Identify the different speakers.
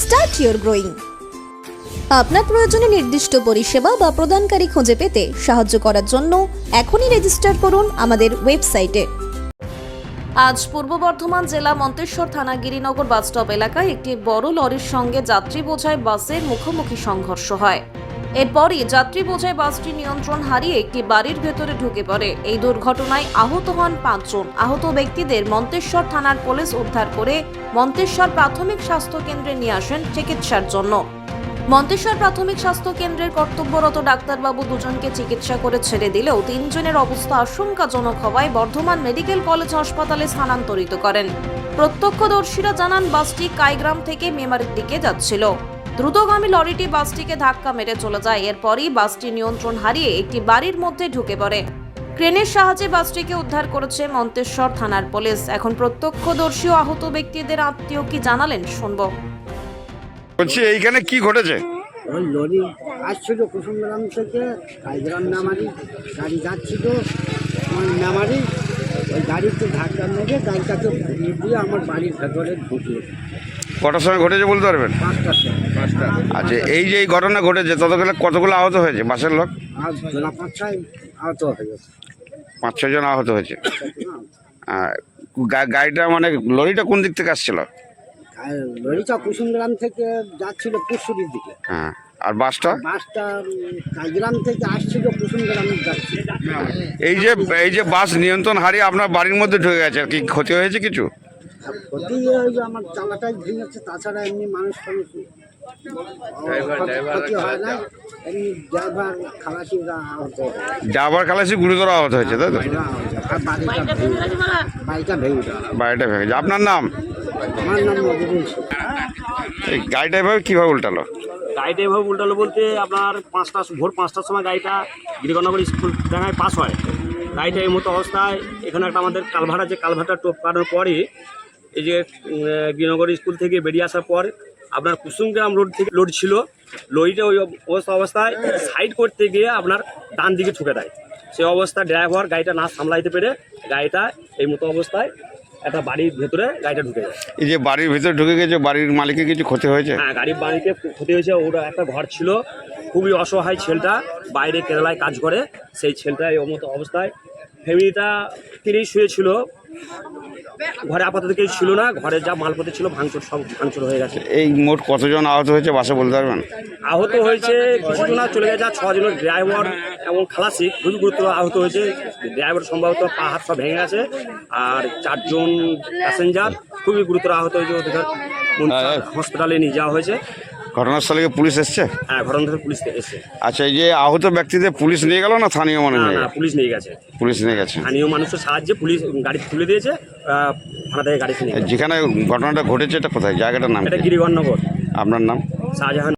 Speaker 1: start your growing আপনার প্রয়োজনে নির্দিষ্ট পরিষেবা বা প্রদানকারী খুঁজে পেতে সাহায্য করার জন্য এখনই রেজিস্টার করুন আমাদের ওয়েবসাইটে আজ পূর্ব বর্ধমান জেলা মন্তেশ্বর থানা গিরিনগর বাসস্টপ এলাকায় একটি বড় লরির সঙ্গে যাত্রী বোঝায় বাসের মুখোমুখি সংঘর্ষ হয়। এরপরই যাত্রী বোঝাই বাসটি নিয়ন্ত্রণ হারিয়ে একটি বাড়ির ভেতরে ঢুকে পড়ে। এই দুর্ঘটনায় আহত হন পাঁচজন। আহত ব্যক্তিদের মন্তেশ্বর থানার পুলিশ উদ্ধার করে মন্তেশ্বর প্রাথমিক স্বাস্থ্য কেন্দ্রে নিয়ে আসেন চিকিৎসার জন্য। মন্তেশ্বর প্রাথমিক স্বাস্থ্য কেন্দ্রের কর্তব্যরত ডাক্তারবাবু দুজনকে চিকিৎসা করে ছেড়ে দিলেও তিনজনের অবস্থা আশঙ্কাজনক হওয়ায় বর্ধমান মেডিকেল কলেজ হাসপাতালে স্থানান্তরিত করেন। প্রত্যক্ষদর্শীরা জানান, বাসটি কাইগ্রাম থেকে মেমারির দিকে যাচ্ছিল। দ্রুতগামী লরিটি বাসটিকে ধাক্কা মেরে চলে যায়। এরপরই বাসটি নিয়ন্ত্রণ হারিয়ে একটি বাড়ির মধ্যে ঢুকে পড়ে। ক্রেনের সাহায্যে বাসটিকে উদ্ধার করেছে মন্তেশ্বর থানার পুলিশ। এখন প্রত্যক্ষদর্শী ও আহত ব্যক্তিদের আত্মীয় কি জানালেন শুনব।
Speaker 2: বলছি এইখানে কি ঘটেছে?
Speaker 3: ওই লরি আসছিল কুসুমগ্রাম থেকে কাইগ্রাম নামারি গাড়ি যাচ্ছিল নামারি ওই গাড়িতে ধাক্কা মেরে গাড়িটাকে ঘুরিয়ে দিয়ে আমার বাড়ির ভেতরে ঢুকলো।
Speaker 2: কটার সময় ঘটেছে বলতে পারবেন? আচ্ছা এই যে এই ঘটনা ঘটেছে ততগুলো কতগুলো আহত হয়েছে? বাসের লোক?
Speaker 3: আর
Speaker 2: পাঁচ ছজন আহত হয়েছে। আর গাড়িটা মানে লরিটা কোন দিক থেকে আসছিল?
Speaker 3: লরিটা কুসুমগ্রাম থেকে যাচ্ছিল দিকে
Speaker 2: হ্যাঁ আর বাসটা?
Speaker 3: বাসটা থেকে আসছিল
Speaker 2: এই যে এই যে বাস নিয়ন্ত্রণ হারিয়ে আপনার বাড়ির মধ্যে ঢুকে গেছে কি ক্ষতি হয়েছে কিছু?
Speaker 3: আর ক্ষতি ওই যে আমার চালাটাই ভেঙেছে তাছাড়া এমনি মানুষ ফানুষ হয় ড্রাইভার হয়।
Speaker 2: খালাসি। গুরুতর আহত হয়েছে তাই তো?
Speaker 3: বাড়িটা
Speaker 2: আপনার নাম? গাড়িটা এভাবে কীভাবে উল্টালো?
Speaker 4: গাড়িটা এভাবে উল্টালো বলতে আপনার পাঁচটা ভোর পাঁচটার সময় গাড়িটা গিরিগনগর স্কুল ডাঙায় পাস হয়। গাড়িটা এই মতো অবস্থায় এখানে একটা আমাদের কালভার আছে কালভারটা টোপকানোর পরে এই যে উম, গিরিনগর স্কুল থেকে বেরিয়ে আসার পর আপনার কুসুমগ্রাম রোড থেকে লোড ছিল। লরিটা ওই অবস্থা অবস্থায় সাইড করতে গিয়ে আপনার ডান দিকে ঠুকে দেয়। সেই অবস্থায় ড্রাইভার গাড়িটা না সামলাইতে পেরে গাড়িটা এই মতো অবস্থায় একটা বাড়ির ভেতরে গাড়িটা ঢুকে যায়।
Speaker 2: এই যে বাড়ির ভেতরে ঢুকে গেছে বাড়ির মালিকের কিছু ক্ষতি হয়েছে?
Speaker 4: হ্যাঁ গাড়ির বাড়িতে ক্ষতি হয়েছে। ওরা একটা ঘর ছিল। খুবই অসহায় ছেলেটা। বাইরে কেরালায় কাজ করে। সেই ছেলেটা এই মতো অবস্থায় ফ্যামিলিটা তিনিই শুয়েছিল। ঘরে আপাতত কেউ ছিল না ঘরে যা মালপত্র ছিল ভাঙচুর সব ভাঙচুর হয়ে গেছে।
Speaker 2: এই মোট কতজন আহত হয়েছে বাসে বলতে পারবেন?
Speaker 4: আহত হয়েছে কিছু না চলে গেছে ছজনের ড্রাইভার এবং খালাসি। খুবই গুরুত্ব আহত হয়েছে। ড্রাইভার সম্ভবত পাহাড় সব ভেঙে গেছে আর চারজন প্যাসেঞ্জার। খুবই গুরুতর আহত হয়েছে ওদের। হসপিটালে নিয়ে যাওয়া হয়েছে।
Speaker 2: ঘটনাস্থলে কি পুলিশ এসছে?
Speaker 4: হ্যাঁ ঘটনাস্থলে পুলিশ এসছে।
Speaker 2: আচ্ছা এই যে আহত ব্যক্তিদের পুলিশ নিয়ে গেল না স্থানীয় মানুষ
Speaker 4: না পুলিশ নিয়ে গেছে।
Speaker 2: পুলিশ নিয়ে গেছে।
Speaker 4: স্থানীয় মানুষের সাহায্যে পুলিশ গাড়ি তুলে দিয়েছে থানা থেকে গাড়ি নিয়ে
Speaker 2: যেখানে ঘটনাটা ঘটেছে এটা কোথায়? জায়গাটার নাম
Speaker 4: এটা? গিরিগণনগর
Speaker 2: আপনার নাম?
Speaker 4: শাহজাহান